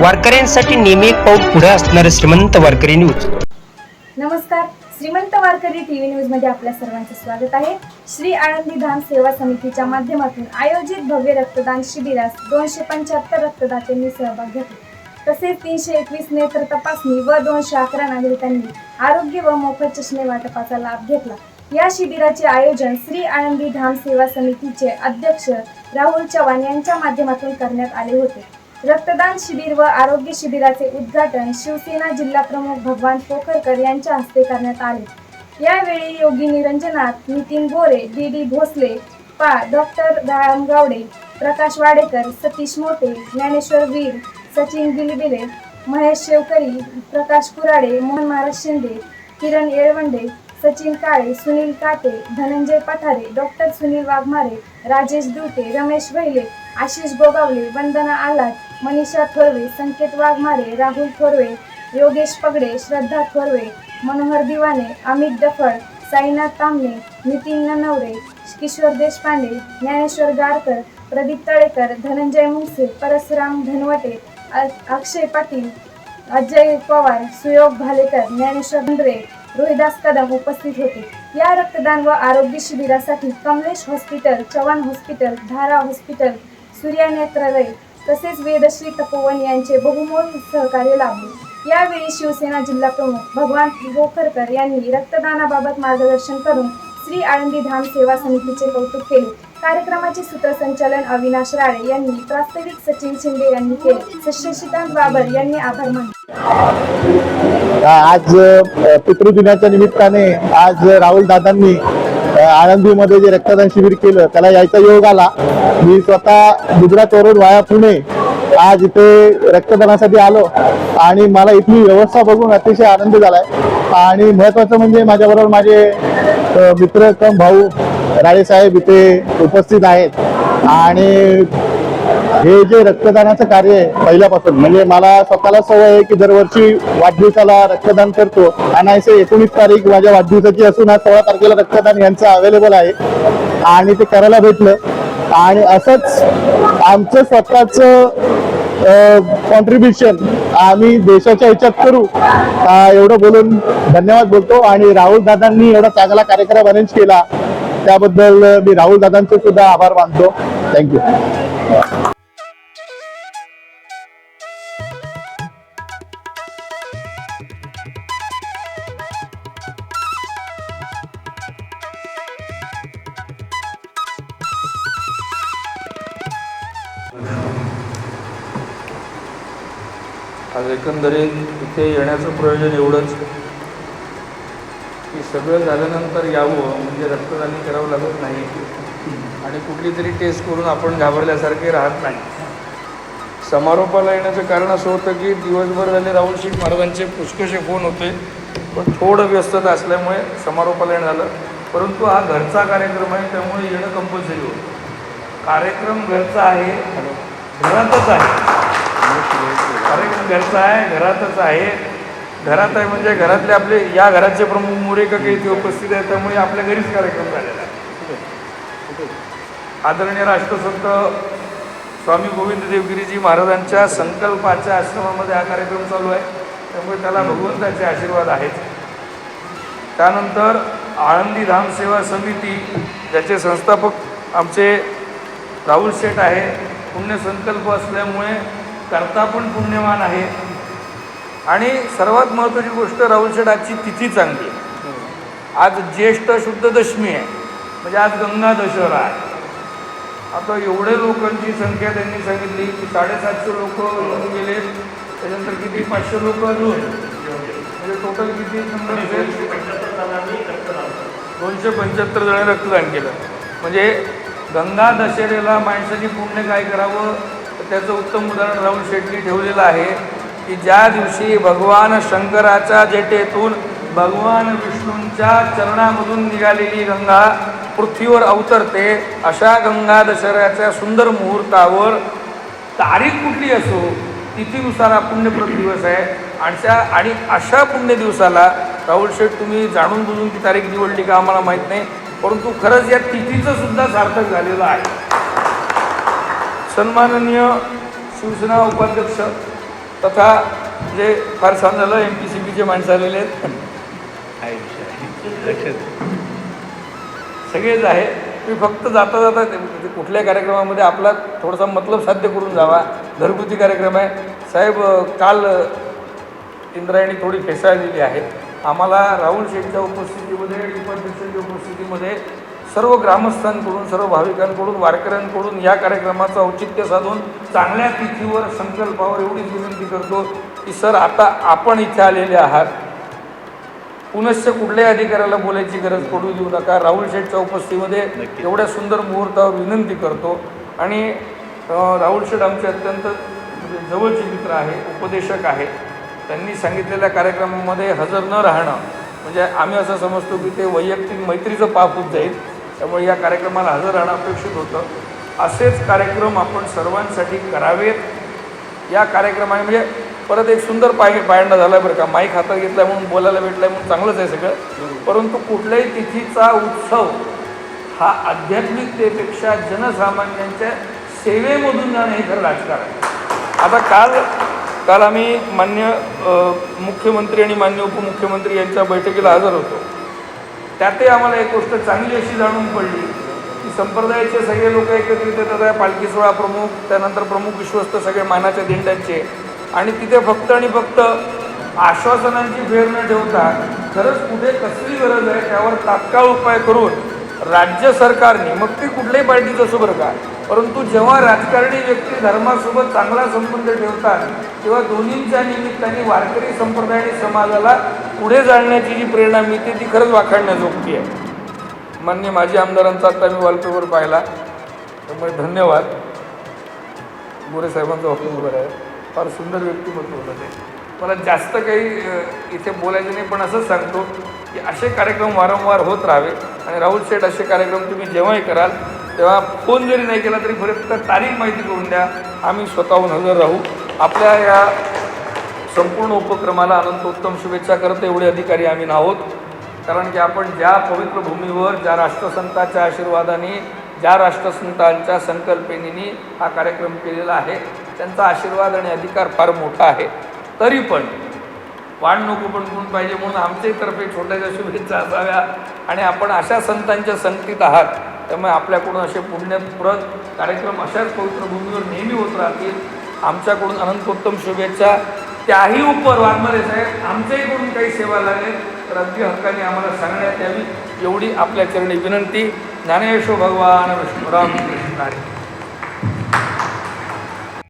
वारकऱ्यांसाठी नेहमी एक पाऊल पुढे असणारे श्रीमंत वारकरी न्यूज. नमस्कार. श्रीमंत वारकरी टीव्ही न्यूजमध्ये आपल्या सर्वांचे स्वागत आहे. श्री आनंदी धाम सेवा समितीच्या माध्यमातून आयोजित भव्य रक्तदान शिबिरास दोनशे पंच्याहत्तर रक्तदात्यांनी सहभाग घेतला तसेच तीनशे एकवीस नेत्र तपासणी व दोनशे अकरा नागरिकांनी आरोग्य व मोफत चष्मे वाटपाचा लाभ घेतला. या शिबिराचे आयोजन श्री आनंदी धाम सेवा समितीचे अध्यक्ष राहुल चव्हाण यांच्या माध्यमातून करण्यात आले होते. रक्तदान शिबिर व आरोग्य शिबिराचे उद्घाटन शिवसेना जिल्हा प्रमुख भगवान पोखरकर यांच्या हस्ते करण्यात आले. यावेळी योगी निरंजनाथ नितीन गोरे डी डी भोसले पा. डॉक्टर दयाराम गावडे प्रकाश वाडेकर सतीश मोटे ज्ञानेश्वर वीर सचिन बिलबिले महेश शेवकरी प्रकाश कुराडे मोहन महाराज शिंदे किरण येळवंडे सचिन काळे सुनील काटे धनंजय पठारे डॉक्टर सुनील वाघमारे राजेश दुटे रमेश भैले आशिष गोगावले वंदना आलाट मनीषा थोरवे संकेत वाघमारे राहुल थोरवे योगेश पगडे श्रद्धा थोरवे मनोहर दिवाने अमित डफळ साईनाथ तांबणे नितीन ननवरे किशोर देशपांडे ज्ञानेश्वर गारकर प्रदीप तळेकर धनंजय मुंगसे परशुराम धनवटे अक्षय पाटील अजय पवार सुयोग भालेकर ज्ञानेश्वर बंद्रे रोहिदास कदम उपस्थित होते. या रक्तदान व आरोग्य शिबिरासाठी Kamlesh hospital Chavan hospital Dhara hospital Surya Netralaya तसेच वेदश्री तपोवन यांचे बहुमोल सहकार्य लाभले. यावेळी शिवसेना जिल्हा प्रमुख भगवान गोखरकर यांनी रक्तदानाबाबत मार्गदर्शन करून श्री आळंदी धाम सेवा समितीचे कौतुक केले. कार्यक्रमाचे सूत्रसंचालन अविनाश राळे यांनी प्रास्ताविक सचिन शिंदे यांनी केले. शशिकांत बाबर यांनी आभार मानले. आज पितृदिनाच्या निमित्ताने आज राहुल दादांनी आळंदीमध्ये जे रक्तदान शिबिर केलं त्याला यायचा योग आला. मी स्वतः गुजरात गुजरातवरून वाया पुणे आज इथे रक्तदानासाठी आलो आणि मला इथली व्यवस्था बघून अतिशय आनंद झालाय. आणि महत्वाचं म्हणजे माझ्याबरोबर माझे मित्र कम भाऊ राळेसाहेब इथे उपस्थित आहेत. आणि हे जे रक्तदानाचं कार्य आहे पहिल्यापासून म्हणजे मला स्वतःला सवय आहे की दरवर्षी वाढदिवसाला रक्तदान करतो. आणि असे एकोणीस तारीख माझ्या वाढदिवसाची असून आज सोळा तारखेला रक्तदान यांचं अवेलेबल आहे. आणि ते करायला भेटलं. आणि असंच आमचं स्वतःच कॉन्ट्रीब्युशन आम्ही देशाच्या ह्याच्यात करू. एवढं बोलून धन्यवाद बोलतो. आणि राहुल दादांनी एवढा चांगला कार्यक्रम अरेंज केला. त्याबद्दल मी राहुल दादांचे सुद्धा आभार मानतो. थँक्यू आज एकंदरीत इथे येण्याचं प्रयोजन एवढंच की सगळं झाल्यानंतर यावं म्हणजे रक्तदानी करावं लागत नाही. आणि कुठली तरी टेस्ट करून आपण घाबरल्यासारखे राहत नाही. समारोपाला येण्याचं कारण असं होतं की दिवसभर झाले राहुल शेठ महाराजांचे पुष्कळसे फोन होते. पण थोडं व्यस्तता असल्यामुळे समारोपाला येणं झालं. परंतु हा घरचा कार्यक्रम आहे त्यामुळे येणं कंपल्सरी होतं. कार्यक्रम घरचा आहे घरातच आहे. कार्यक्रम घरचा आहे घरातच आहे. घरात आहे म्हणजे घरातले आपले या घराचे प्रमुख मोरेका काही इथे उपस्थित आहेत त्यामुळे आपल्या घरीच कार्यक्रम झालेला आहे. आदरणीय राष्ट्रसंत स्वामी गोविंद देवगिरीजी महाराजांच्या संकल्पाच्या आश्रमामध्ये हा कार्यक्रम चालू आहे. त्यामुळे त्याला भगवंताचे आशीर्वाद आहेत. त्यानंतर आळंदी धाम सेवा समिती ज्याचे संस्थापक आमचे राहुल शेठ आहे पुण्यसंकल्प असल्यामुळे करता पण पुण्यवान आहे. आणि सर्वात महत्त्वाची गोष्ट राहुल तिथी चांगली आहे. आज ज्येष्ठ शुद्ध दशमी आहे. म्हणजे आज गंगा दशहरा आहे. आता एवढे लोकांची संख्या त्यांनी सांगितली की साडेसातशे लोक येऊन गेले. त्याच्यानंतर किती? पाचशे लोक अजून. म्हणजे टोटल किती? नंबर असेल दोनशे पंच्याहत्तर जण रक्तदान केलं. म्हणजे गंगा दशहरेला माणसाने पुण्य काय करावं? त्याचं उत्तम उदाहरण राहुल शेट्टी ठेवलेलं आहे की ज्या दिवशी भगवान शंकराच्या जेटेतून भगवान विष्णूंच्या चरणामधून निघालेली गंगा पृथ्वीवर अवतरते अशा गंगा दशऱ्याच्या सुंदर मुहूर्तावर तारीख कुठली असो तिथीनुसार हा पुण्यप्रद दिवस आहे. अशा आणि अशा पुण्य दिवसाला राहुल शेठ तुम्ही जाणून बुजून ती तारीख निवडली का आम्हाला माहीत नाही परंतु खरंच या तिथीचं सुद्धा सार्थक झालेलं आहे. सन्माननीय शिवसेना उपाध्यक्ष तथा जे फार छान झालं एम पी सी बीचे माणसं आलेले आहेत. सगळेच आहे. तुम्ही फक्त जाता जाता कुठल्याही कार्यक्रमामध्ये आपला थोडासा मतलब साध्य करून जावा. घरगुती कार्यक्रम आहे. साहेब काल इंद्रायणी थोडी फेसाळलेली आहे. आम्हाला राहुल शेठच्या उपस्थितीमध्ये उपाध्यक्षांच्या उपस्थितीमध्ये सर्व ग्रामस्थांकडून सर्व भाविकांकडून वारकऱ्यांकडून या कार्यक्रमाचं औचित्य साधून चांगल्या तिथीवर संकल्पावर एवढीच विनंती करतो की सर आता आपण इथे आलेले आहात. पुनश्च कुठल्याही अधिकाऱ्याला बोलायची गरज पडू देऊ नका. राहुल शेठच्या उपस्थितीमध्ये एवढ्या सुंदर मुहूर्तावर विनंती करतो. आणि राहुल शेठ आमचे अत्यंत जवळचे मित्र आहे उपदेशक आहे. त्यांनी सांगितलेल्या कार्यक्रमामध्ये हजर न राहणं म्हणजे आम्ही असं समजतो की ते वैयक्तिक मैत्रीचं पाप होत जाईल. त्यामुळे या कार्यक्रमाला हजर राहणं अपेक्षित होतं. असेच कार्यक्रम आपण सर्वांसाठी करावेत. या कार्यक्रमाने म्हणजे परत एक सुंदर पाय पायंडा झाला बरं का. माईक हातात घेतला म्हणून बोलायला भेटलाय म्हणून चांगलंच आहे सगळं. परंतु कुठल्याही तिथीचा उत्सव हा आध्यात्मिकतेपेक्षा जनसामान्यांच्या सेवेमधून जाणं हे खरं राजकारण आहे. आता काल काल आम्ही मान्य मुख्यमंत्री आणि मान्य उपमुख्यमंत्री यांच्या बैठकीला हजर होतो. त्यातही आम्हाला एक गोष्ट चांगली अशी जाणून पडली की संप्रदायाचे सगळे लोक एकत्रित येतात. आहे पालखी सोहळा प्रमुख त्यानंतर प्रमुख विश्वस्त सगळे मानाच्या दिंड्यांचे. आणि तिथे फक्त आणि फक्त आश्वासनांची फेर न ठेवता खरंच कुठे कसली गरज आहे त्यावर तात्काळ उपाय करून राज्य सरकारने मग ती कुठल्याही पार्टीचं असो बरं का परंतु जेव्हा राजकारणी व्यक्ती धर्मासोबत चांगला संबंध ठेवतात तेव्हा दोन्हींच्या निमित्ताने वारकरी संप्रदाय आणि समाजाला पुढे जाळण्याची जी प्रेरणा मिळते ती खरंच वाखाणण्याजोगती आहे. मान्य माजी आमदारांचा आता मी वॉलपेपर पाहिला. त्यामुळे धन्यवाद. गोरे साहेबांचा वक्तव्य आहे फार सुंदर व्यक्तिमत्व होतं ते. मला जास्त काही इथे बोलायचं नाही पण असंच सांगतो की असे कार्यक्रम वारंवार होत राहावे. आणि राहुल शेठ असे कार्यक्रम तुम्ही जेव्हाही कराल तेव्हा फोन जरी नाही केला तरी फक्त तारीख माहिती करून द्या. आम्ही स्वतःहून हजर राहू. आपल्या या संपूर्ण उपक्रमाला अनंतोत्तम शुभेच्छा करत एवढे अधिकारी आम्ही आहोत. कारण की आपण ज्या पवित्र भूमीवर ज्या राष्ट्रसंताच्या आशीर्वादाने ज्या राष्ट्रसंतांच्या संकल्पनेने हा कार्यक्रम केलेला आहे त्यांचा आशीर्वाद आणि अधिकार फार मोठा आहे. तरी पण वाढ नको पण कोण पाहिजे म्हणून आमच्यातर्फे छोट्याशा शुभेच्छा असाव्या आणि आपण अशा संतांच्या संगतीत आहात. त्यामुळे आपल्याकडून असे पुण्यप्रद कार्यक्रम अशाच पवित्र भूमीवर नेहमी होत राहतील. आमच्याकडून अनंतोत्तम शुभेच्छा. त्याही उपर वाघमारे साहेब आमच्याहीकडून काही सेवा लागेल तर अगदी हक्काने आम्हाला सांगण्यात यावी एवढी आपल्या चरणी विनंती. ज्ञानेश्वर भगवान विष्णुराम कृष्णारी